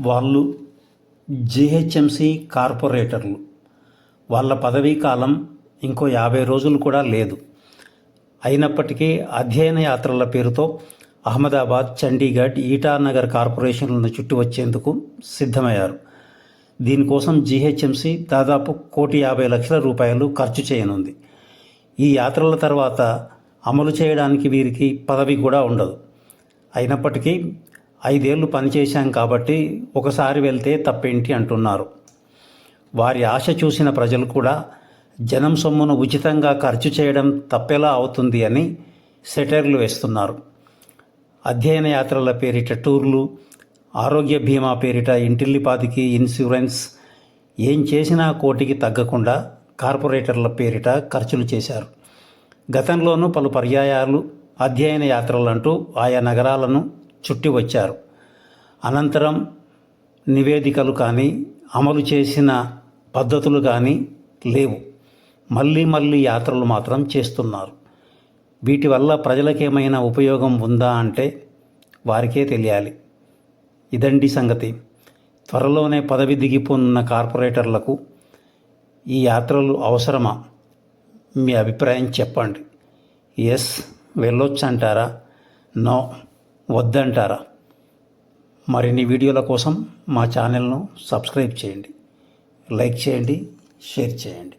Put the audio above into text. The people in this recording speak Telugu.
వాళ్ళు జిహెచ్ఎంసీ కార్పొరేటర్లు. వాళ్ళ పదవీ కాలం ఇంకో యాభై రోజులు కూడా లేదు. అయినప్పటికీ అధ్యయన యాత్రల పేరుతో అహ్మదాబాద్ చండీగఢ్ ఈటానగర్ కార్పొరేషన్లను చుట్టూ వచ్చేందుకు సిద్ధమయ్యారు. దీనికోసం జీహెచ్ఎంసీ దాదాపు కోటి యాభై లక్షల రూపాయలు ఖర్చు చేయనుంది. ఈ యాత్రల తర్వాత అమలు చేయడానికి వీరికి పదవి కూడా ఉండదు. అయినప్పటికీ ఐదేళ్ళు పనిచేశాం కాబట్టి ఒకసారి వెళ్తే తప్పేంటి అంటున్నారు. వారి ఆశ చూసిన ప్రజలు కూడా జనం సొమ్మును ఉచితంగా ఖర్చు చేయడం తప్పెలా అవుతుంది అని సెటర్లు వేస్తున్నారు. అధ్యయన యాత్రల పేరిట టూర్లు ఆరోగ్య బీమా పేరిట ఇంటిల్లిపాదికి ఇన్సూరెన్స్ ఏం చేసినా కోటికి తగ్గకుండా కార్పొరేటర్ల పేరిట ఖర్చులు చేశారు. గతంలోనూ పలు పర్యాయాలు అధ్యయన యాత్రలంటూ ఆయా నగరాలను చుట్టి వచ్చారు. అనంతరం నివేదికలు కానీ అమలు చేసిన పద్ధతులు కానీ లేవు. మళ్ళీ మళ్ళీ యాత్రలు మాత్రం చేస్తున్నారు. వీటి వల్ల ప్రజలకేమైనా ఉపయోగం ఉందా అంటే వారికే తెలియాలి. ఇదండి సంగతి. త్వరలోనే పదవి దిగిపోనున్న కార్పొరేటర్లకు ఈ యాత్రలు అవసరమా? మీ అభిప్రాయం చెప్పండి. ఎస్ వెళ్ళొచ్చు అంటారా నో. వద్దంటారా? మరిన్ని వీడియోల కోసం మా ఛానల్ను సబ్స్క్రైబ్ చేయండి. లైక్ చేయండి షేర్ చేయండి.